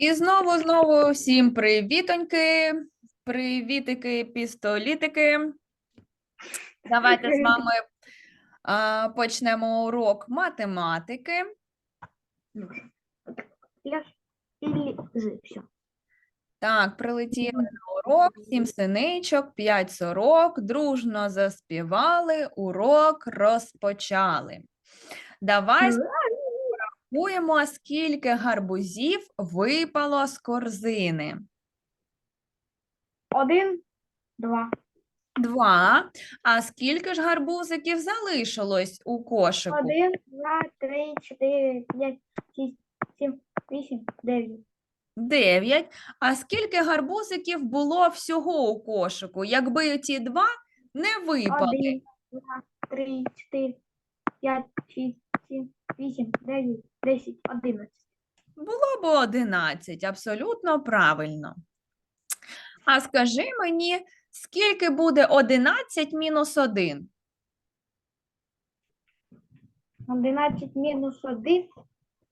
І знову, знову всім привітоньки, привітики, пістолітики. Давайте з вами а, почнемо урок математики. Так, прилетіли на урок, сім синичок, п'ять сорок, дружно заспівали, урок розпочали. Давай порахуємо, скільки гарбузів випало з корзини. Один, два, Два. А скільки ж гарбузиків залишилось у кошику? один, два, три, чотири, п'ять, шість, сім, вісім, дев'ять. Дев'ять. А скільки гарбузиків було всього у кошику, якби ці два не випали? Один, два, три, чотири, п'ять, шість, сім, вісім, дев'ять, десять, одинадцять. Було б 11, абсолютно правильно. А скажи мені, скільки буде 11 мінус 1? Одинадцять мінус один.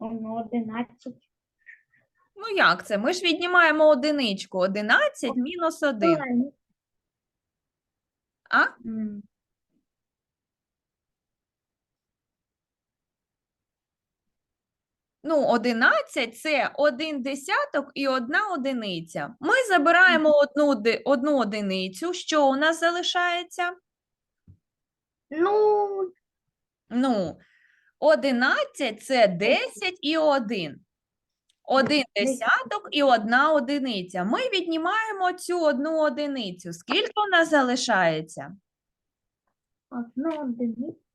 Ну, одинадцять. Ну як це? Ми ж віднімаємо одиничку. 11 мінус 1. А? Ну, 11 – це один десяток і одна одиниця. Ми забираємо одну, одну одиницю. Що у нас залишається? Ну, Ну, 11 – це 10 і 1. Один десяток і одна одиниця. Ми віднімаємо цю одну одиницю. Скільки у нас залишається? одну одиницю.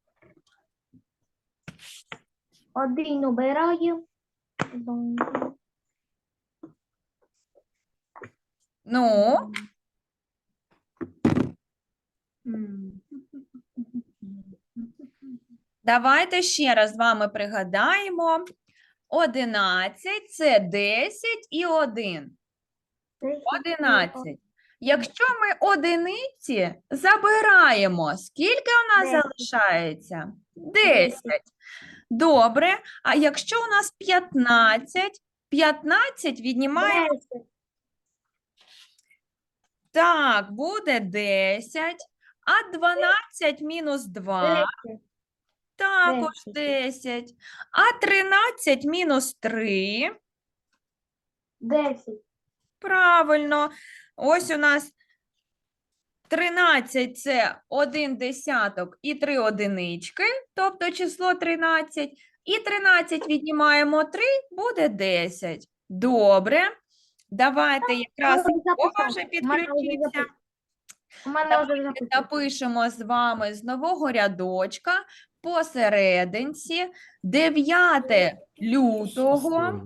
Один. Два. Ну, давайте ще раз з вами пригадаємо. 11 – це 10 і 1. Десять і 11. Якщо ми одиниці забираємо, скільки у нас залишається? 10. Добре. А якщо у нас 15, 15 віднімаємо, так, буде 10, а 12 мінус 2 також 10, а 13 мінус 3 Десять. Правильно. Ось у нас 13 – це 1 десяток і 3 одинички, тобто число 13. І 13 віднімаємо 3, буде 10. Добре. Давайте якраз вже Вова вже мене Давайте. Напишемо з вами з нового рядочка посерединці 9 лютого.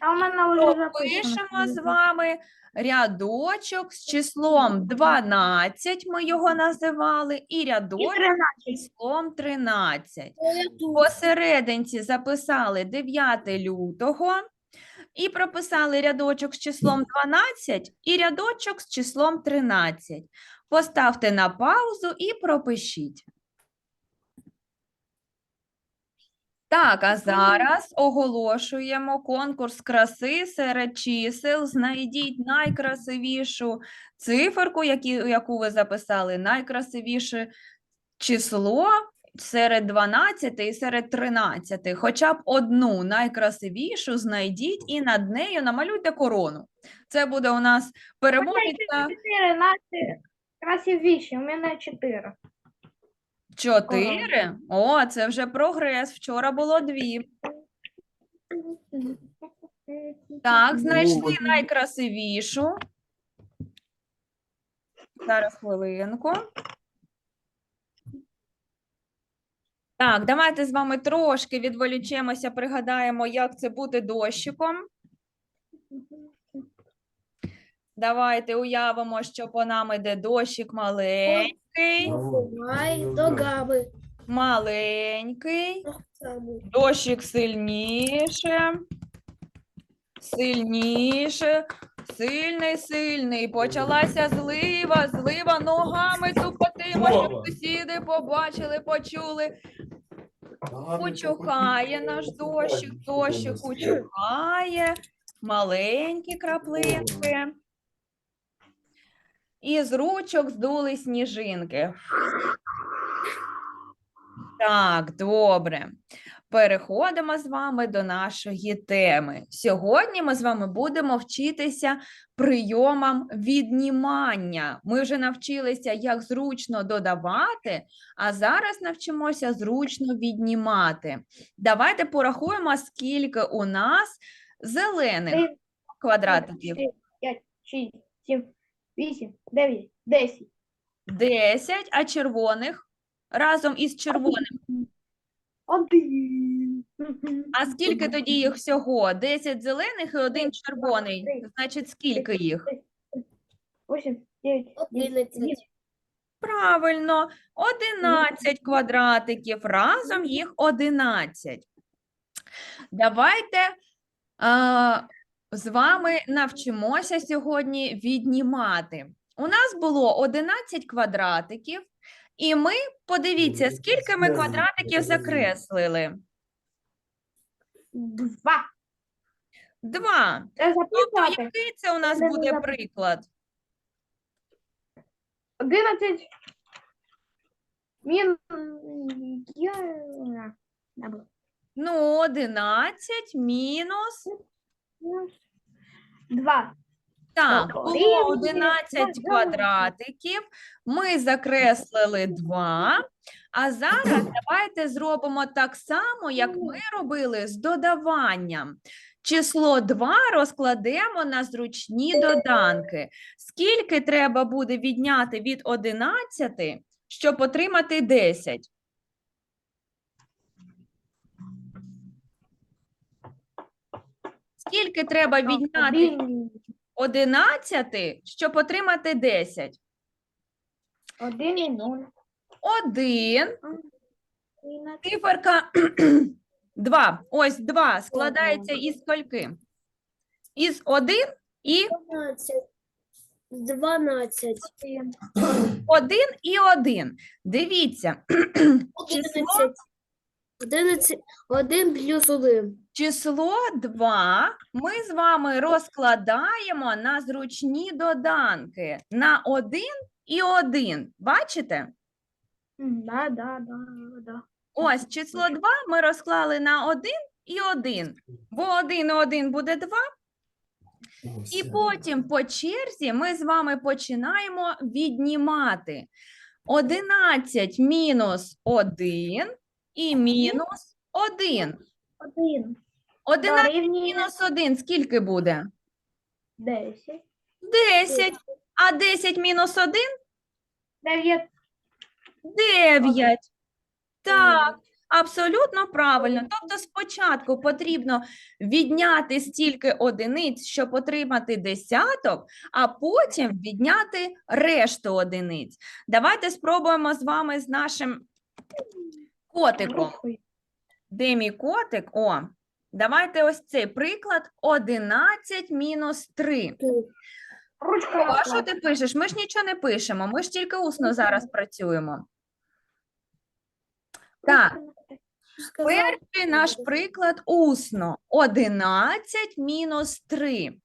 А у мене вже записано. Пишемо з вами рядочок з числом 12, ми його називали, і І рядочок з числом 13. Посерединці записали 9 лютого і прописали рядочок з числом 12 і рядочок з числом 13. Поставте на паузу і пропишіть. Так, а зараз оголошуємо конкурс краси серед чисел. Знайдіть найкрасивішу циферку, які, яку ви записали, найкрасивіше число серед 12 і серед 13. Хоча б одну найкрасивішу знайдіть і над нею намалюйте корону. Це буде у нас переможниця Чотири наші красивіші. У мене чотири. О, це вже прогрес. Вчора було дві. Так, знайшли найкрасивішу. Зараз хвилинку. Так, давайте з вами трошки відволічемося, пригадаємо, як це бути дощиком. Давайте уявимо, що по нам іде дощик маленький, Давай до габи. маленький. Дощик сильніше, сильніше, сильний, сильний. Почалася злива, злива ногами тупотимо, щоб сусіди побачили, почули. Учухає наш дощик, дощик учухає, маленькі краплинки. І з ручок здули сніжинки. Так, добре. Переходимо з вами до нашої теми. Сьогодні ми з вами будемо вчитися прийомам віднімання. Ми вже навчилися, як зручно додавати, а зараз навчимося зручно віднімати. Давайте порахуємо, скільки у нас зелених квадратиків. 5, 6, 7, 8, 9, 10. 10, а червоних разом із червоним. Один. А скільки тоді їх всього? 10 зелених і один червоний. Значить, скільки їх? 8, 9, 11. Правильно, 11 квадратиків, разом їх 11. Давайте а, з вами навчимося сьогодні віднімати. У нас було 11 квадратиків, і ми, подивіться, скільки ми квадратиків закреслили. Два. Два. Тобто, який це у нас буде приклад? 11. Мін... Я... Ну, 11 мінус. Два. Так, Так, було 11 квадратиків, ми закреслили 2, а зараз давайте зробимо так само, як ми робили з додаванням. Число 2 розкладемо на зручні доданки. Скільки треба буде відняти від 11, щоб отримати 10? Скільки треба відняти Один. 11, щоб отримати 10? Один і нуль. 1, Одинадцять. циферка 2. Ось 2 складається із скільки? Із 1 і 12. 12. 1 і 1. Дивіться, 11. 11. 1 плюс 1. Число 2 ми з вами розкладаємо на зручні доданки на 1 і 1. Бачите? Да, да, да, да. Ось число 2 ми розклали на 1 і 1. Бо 1 і 1 буде 2. І потім по черзі ми з вами починаємо віднімати 11 мінус 1 і мінус 1. Один. 11 Дорівнює мінус 1 скільки буде? Десять. 10. А 10 мінус 1 Дев'ять. 9. Так, абсолютно правильно. Тобто спочатку потрібно відняти стільки одиниць, щоб отримати десяток, а потім відняти решту одиниць. Давайте спробуємо з вами з нашим котиком. Де мій котик? О, давайте ось цей приклад 11 мінус 3. Ручка. А що ти пишеш? Ми ж нічого не пишемо, ми ж тільки усно зараз працюємо. Так, Перший наш приклад усно 11 мінус 3.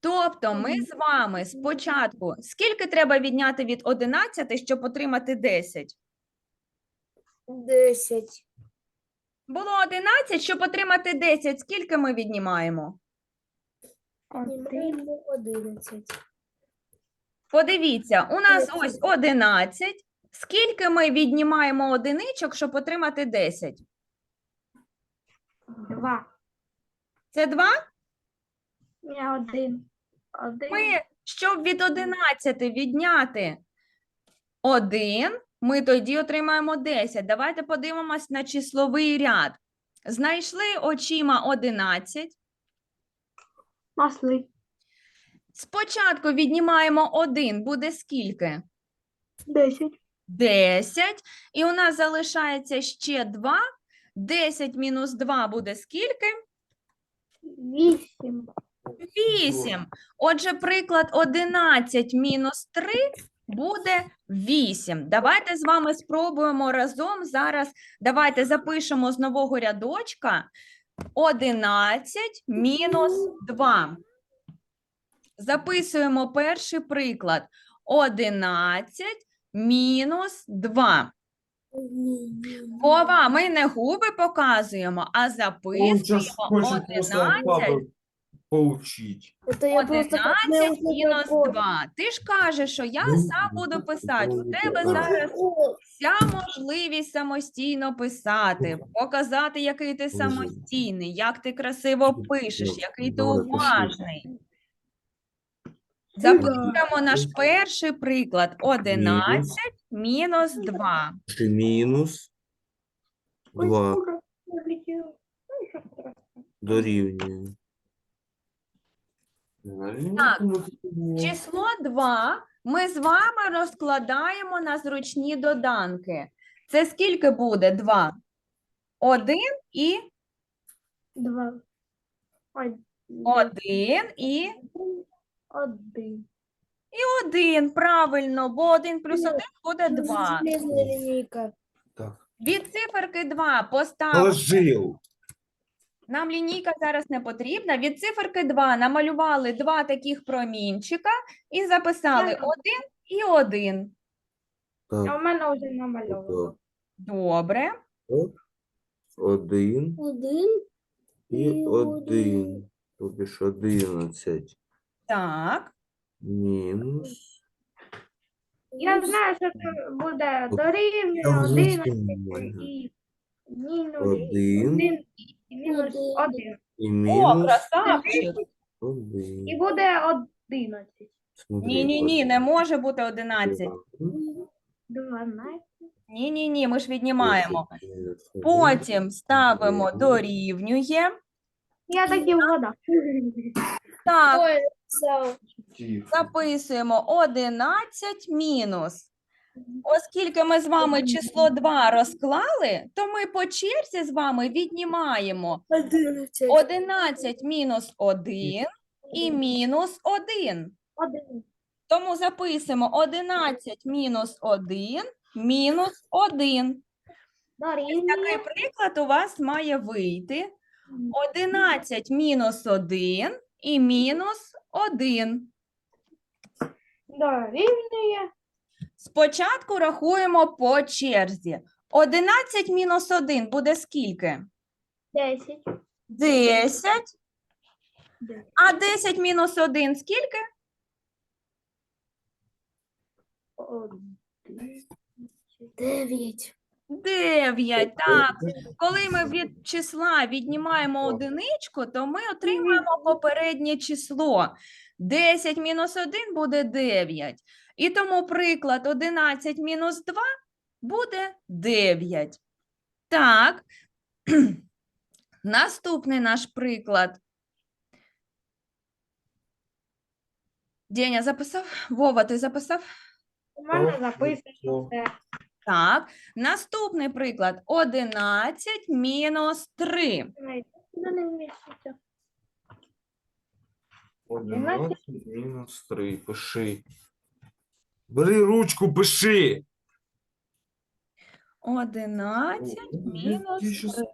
Тобто ми з вами спочатку, скільки треба відняти від 11, щоб отримати 10? 10. Було 11, щоб отримати 10, скільки ми віднімаємо? Один. 11. Подивіться, у нас ось 11. Скільки ми віднімаємо одиничок, щоб отримати 10? Два. Це 2? Ні, один. Один. Ми, щоб від 11 відняти 1, ми тоді отримаємо 10. Давайте подивимось на числовий ряд. Знайшли очима 11. Масли. Спочатку віднімаємо 1, буде скільки? Десять. 10. І у нас залишається ще 2. 10 мінус 2 буде скільки? Вісім. 8. Отже, приклад 11 мінус 3 буде 8. Давайте з вами спробуємо разом зараз. Давайте запишемо з нового рядочка 11 мінус 2. Записуємо перший приклад. 11 мінус 2. Вова, ми не губи показуємо, а записуємо хочет 11 папы поучить. Это я просто как 11 не мінус услышала 2. Ти ж кажеш, що я Ну, сам буду писати. У тебе зараз вся можливість самостійно писати, показати, який ти самостійний, як ти красиво пишеш, Ну, який ти уважний. Запишемо наш перший приклад. 11 мінус 2. Пиши минус 2 дура, я влетела. Ну, ничего страшного. дорівнює. Так, Число 2 ми з вами розкладаємо на зручні доданки. Це скільки буде 2? 1 і Два. Ой, 1 і Один. 1. Правильно, бо 1 плюс 1 буде 2. Так, Від циферки 2 постав. положил. Нам лінійка зараз не потрібна. Від циферки 2 намалювали два таких промінчика і записали Так. 1 і 1. А у мене вже намальовано. Добре. Один Один. і один. Тобі ж одинадцять Так. мінус. Я знаю, що це буде дорівнює Там 11 вісім. і мінус Один. І мінус Один. один. І О, мінус красавчик. один. І буде 11. Смотри, Ні, ні, ні, не може бути 11. один, 12. Ні, ні, ні, ми ж віднімаємо. один. Потім ставимо дорівнює. Я так і вгадав. Так, записуємо 11 мінус. Оскільки ми з вами число 2 розклали, то ми по черзі з вами віднімаємо 11 мінус 1 і мінус 1. Тому записуємо 11 мінус 1 мінус 1. Такий приклад у вас має вийти 11 мінус 1 і мінус 1. Дорівнює. Спочатку рахуємо по черзі. 11 мінус 1 буде скільки? 10. 10. Десять. А 10 мінус 1 скільки? Один. Девять. 9. Так. Коли ми від числа віднімаємо одиничку, то ми отримаємо попереднє число. 10 мінус 1 буде 9. І тому приклад 11 мінус 2 буде 9. Так. Наступний наш приклад. Деня записав? Вова, ти записав? У мене записано все. Так. Наступний приклад 11 мінус 3. Куди? Одинадцять мінус три. Пиши. Бери ручку, пиши. 11 О, я мінус щас 3.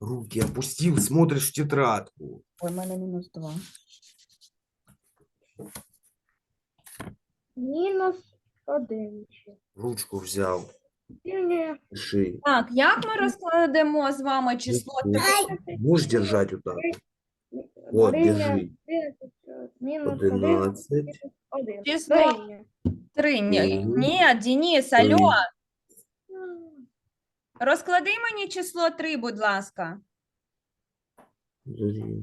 Руки опустил, смотришь в тетрадку. Ой, в мене мінус 2. Мінус один. Ручку взял. Дорівнює. Пиши. Так, як ми розкладемо з вами число 3? Можешь держать вот так? Вот, Дорівнює держи. 11 Мінус один. Одинадцять. Один. Число Дорівнює. 3. Ні, Мгм. ні, Денис, алло. Розклади мені число 3, будь ласка. Дорівнює.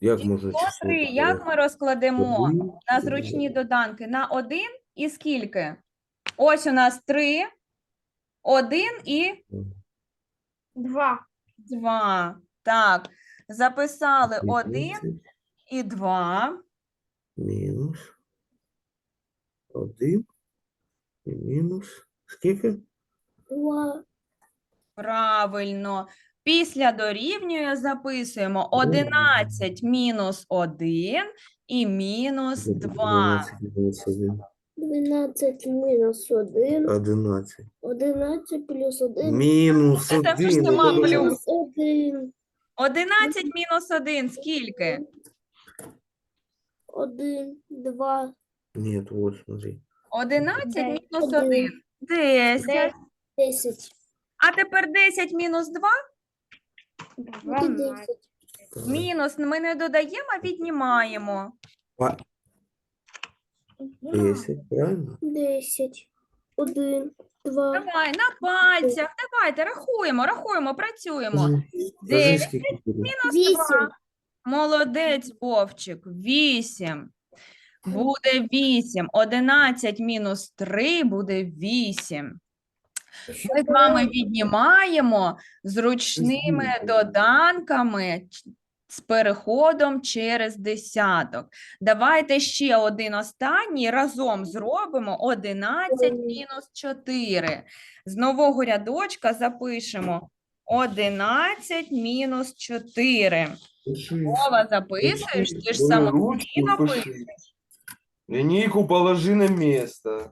Як можна Число число 3, як ми розкладемо Один, на зручні доданки? На 1 і скільки? Ось у нас 3, 1 і Два. 2. Так, записали 1 одинадцять і 2. Мінус. Один. І мінус. Скільки? Два. Правильно. Після дорівнює записуємо 11 мінус 1 і мінус 2. 12 мінус 1. 12 мінус 1. 11. 11 плюс 1. Мінус Це ж 1. нема плюс. Плюс 1. 11 мінус 1 скільки? 1, 2, Нет, вот, смотри. 11 Дев'ять. мінус Один. 1. 10. Десять. 10. А тепер 10 мінус 2 Буде 10. Мінус ми не додаємо, а віднімаємо. 10, правильно? 10. 1, 2, Давай, на пальцях, давайте, рахуємо, рахуємо, працюємо. Дев'ять? Мінус 2. Молодець, Вовчик. 8. Буде 8. 11 мінус 3 буде 8. Ми з вами віднімаємо зручними доданками з переходом через десяток. Давайте ще один останній разом зробимо 11 мінус 4. З нового рядочка запишемо 11 мінус 4. Пиши. Вова, записуєш, ти ж самостійно пишеш. Лінійку положи на місце.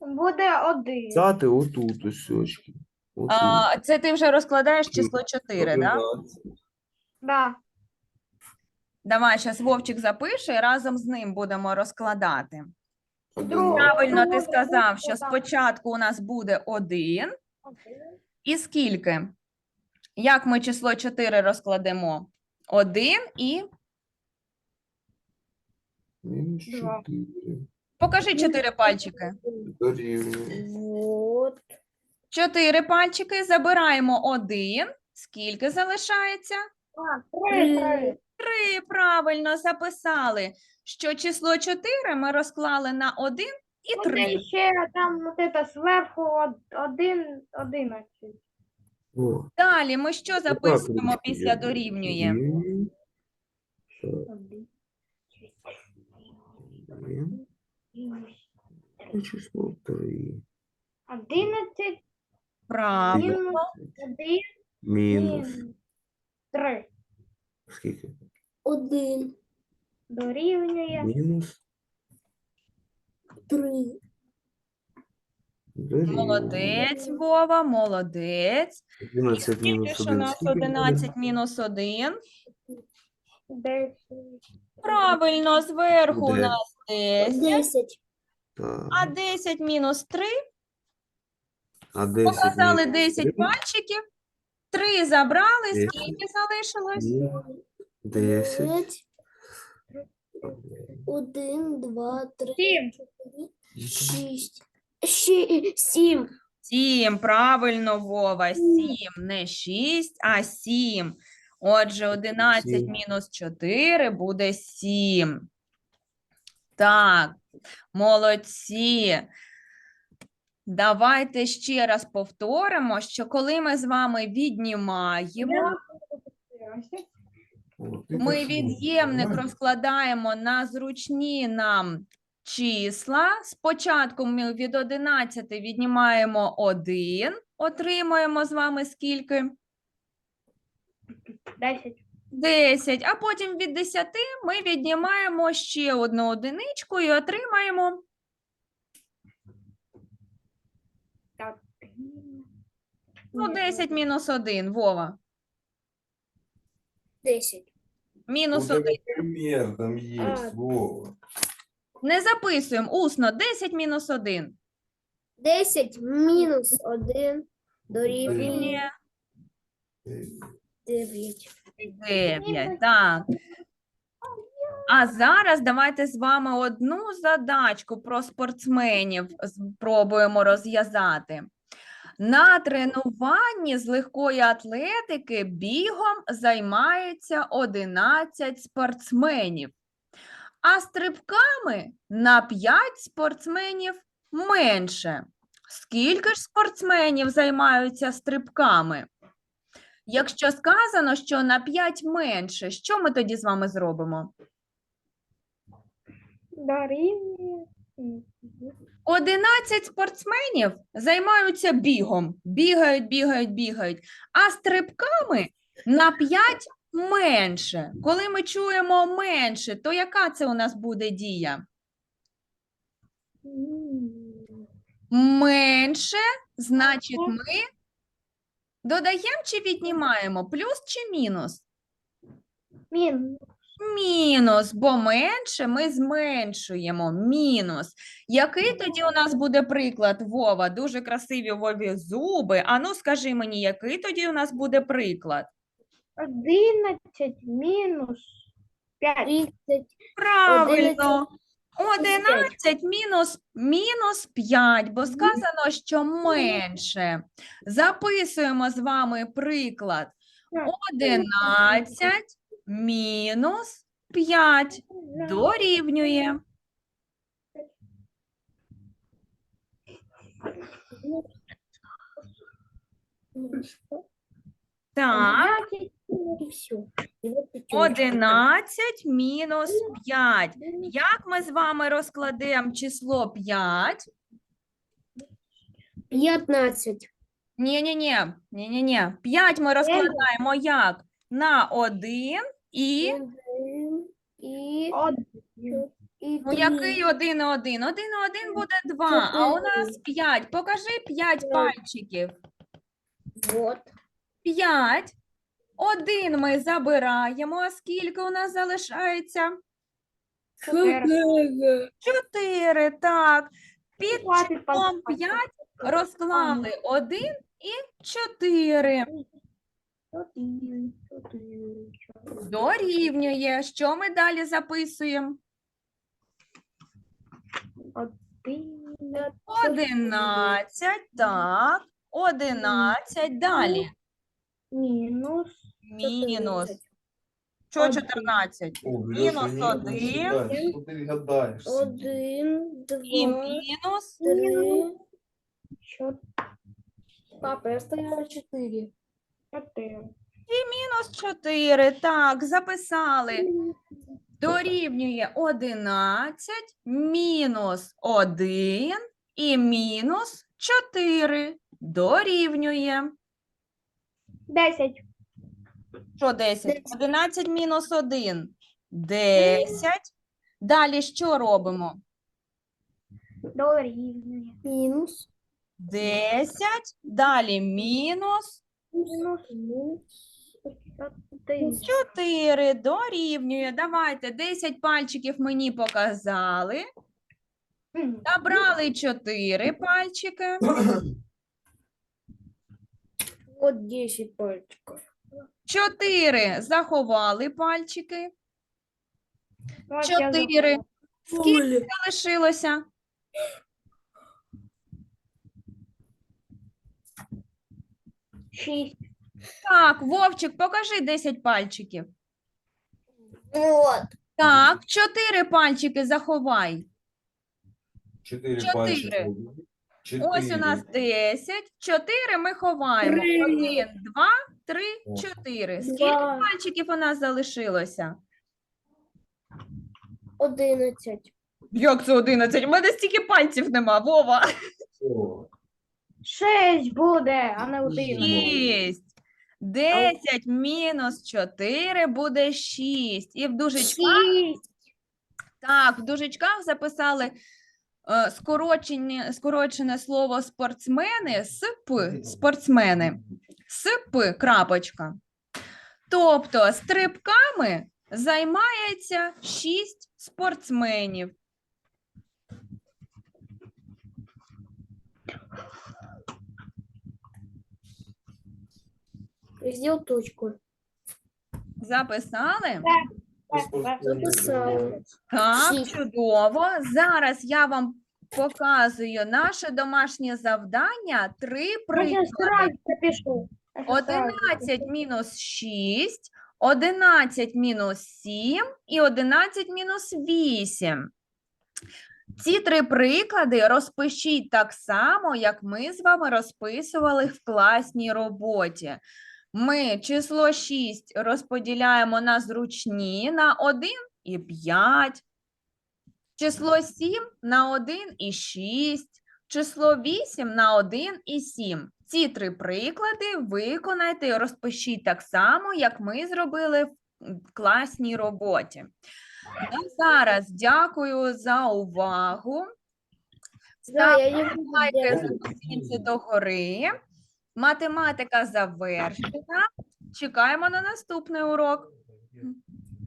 Буде один. Взяти отут ось очки. Отут. А, це ти вже розкладаєш число 4, так? Да? 11. Да. Давай, зараз Вовчик запише, і разом з ним будемо розкладати. Друге. Правильно ти сказав, що спочатку у нас буде 1. І скільки? Як ми число 4 розкладемо? 1 і Мінус Два. 4. покажи 4 пальчики. Дорівнює. Вот. 4 пальчики, забираємо 1. Скільки залишається? Три, три. Правильно записали, що число 4 ми розклали на 1 і 3. Один ще там вот это зверху од- один, одинадцять. О, Далі ми що записуємо після дорівнює? Один. Число 3. Одинадцять Правильно. мінус один Мінус. мінус три. Скільки? 1, Дорівнює Мінус. 3, дорівнює. Молодець, Вова, молодець. 11 Скільки мінус ж у 1. нас 11 мінус 1? десять. Правильно, зверху у нас 10, 10. а Так. 10 мінус 3, А 10 показали мінус 10 три пальчиків, 3 забрали, Десять. скільки залишилось? 10. 5, 1, 2, 3, Сім. 6. 7. 7, правильно, Вова, 7, не 6, а 7. Отже, 11 Сім. мінус 4 буде 7. Так, молодці. Давайте ще раз повторимо, що коли ми з вами віднімаємо, ми від'ємник розкладаємо на зручні нам числа. Спочатку ми від 11 віднімаємо 1, отримуємо з вами скільки? Десять. 10, а потім від 10 ми віднімаємо ще одну одиничку і отримаємо ну, 10 мінус 1, Вова. 10. Мінус Вот 1. этот пример там есть. А. Вова. Не записуємо усно, 10 мінус 1. 10 мінус 1 дорівнює Ні. 9. 9, так. А зараз давайте з вами одну задачку про спортсменів спробуємо розв'язати. На тренуванні з легкої атлетики бігом займається 11 спортсменів, а стрибками на 5 спортсменів менше. Скільки ж спортсменів займаються стрибками? Якщо сказано, що на 5 менше, що ми тоді з вами зробимо? Дорівнює. 11 спортсменів займаються бігом. Бігають, бігають, бігають. А стрибками на 5 менше. Коли ми чуємо менше, то яка це у нас буде дія? Менше, значить, ми додаємо чи віднімаємо? Плюс чи мінус? Мін. Мінус, бо менше ми зменшуємо. Мінус. Який тоді у нас буде приклад, Вова? Дуже красиві Вові зуби. Ану, скажи мені, який тоді у нас буде приклад? 11 мінус 5. Правильно. 11 11 мінус, мінус 5, бо сказано, що менше. Записуємо з вами приклад. 11 мінус 5 дорівнює. Так, І все. І от п'ятерочка. 11 мінус 5. Як ми з вами розкладемо число 5? 15. Ні-ні-ні, ні-ні-ні. 5 ми розкладаємо як? На 1 і... Один. І, Один. і Ну, який 1 і 1? 1 і 1 буде 2, а у нас 5. Покажи 5 пальчиків. Вот. 5. 1 ми забираємо, а скільки у нас залишається? Чотири. 4, так. Під числом пальчиків. 5 розклали 1 і 4. Дорівнює. Що ми далі записуємо? Один. 11, так. 11, далі. Мінус. Мінус. 14. Що Один. 14? Мінус один. Один, І два, мінус. три. Чотири. Папа, я стояла чотири. Чотири. Мінус 4. Так, записали. Дорівнює 11, мінус 1 і мінус 4. Дорівнює. Десять. Що 10? Десять. 11 мінус 1. 10. Далі що робимо? Дорівнює. Мінус. 10. Далі Мінус. Чотири. Дорівнює. Давайте 10 пальчиків мені показали. Набрали 4 пальчики. Вот 10 пальчиков. 4 заховали пальчики. От 4. Скільки залишилося? Шість. Так, Вовчик, покажи 10 пальчиків. Вот. Так, 4 пальчики заховай. Четыре Четыре. пальчика. Ось у нас 10. 4 ми ховаємо. Три. 1, 2, 3, О. 4. Скільки Два. пальчиків у нас залишилося? Одинадцять. Як це 11? У мене стільки пальців нема, Вова. О, Шесть буде, а не один. Шість. 6. 10 мінус 4 буде 6. І в дужечках Шість. Так, в дужечках записали е, скорочені, скорочене слово спортсмени з п, спортсмени, з п, крапочка. Тобто стрибками займається 6 спортсменів. Сделал точку. Записали? Записала. Так, чудово. Зараз я вам показую наше домашнє завдання. Три Я приклади. сразу 11 мінус 6, 11 мінус 7 і 11 мінус 8. Ці три приклади розпишіть так само, як ми з вами розписували в класній роботі. Ми число 6 розподіляємо на зручні, на 1 і 5. Число 7 на 1 і 6, число 8 на 1 і 7. Ці три приклади виконайте і розпишіть так само, як ми зробили в класній роботі. На зараз дякую за увагу. Не Лайки делать. за оцінці догори. Математика завершена. Чекаємо на наступний урок.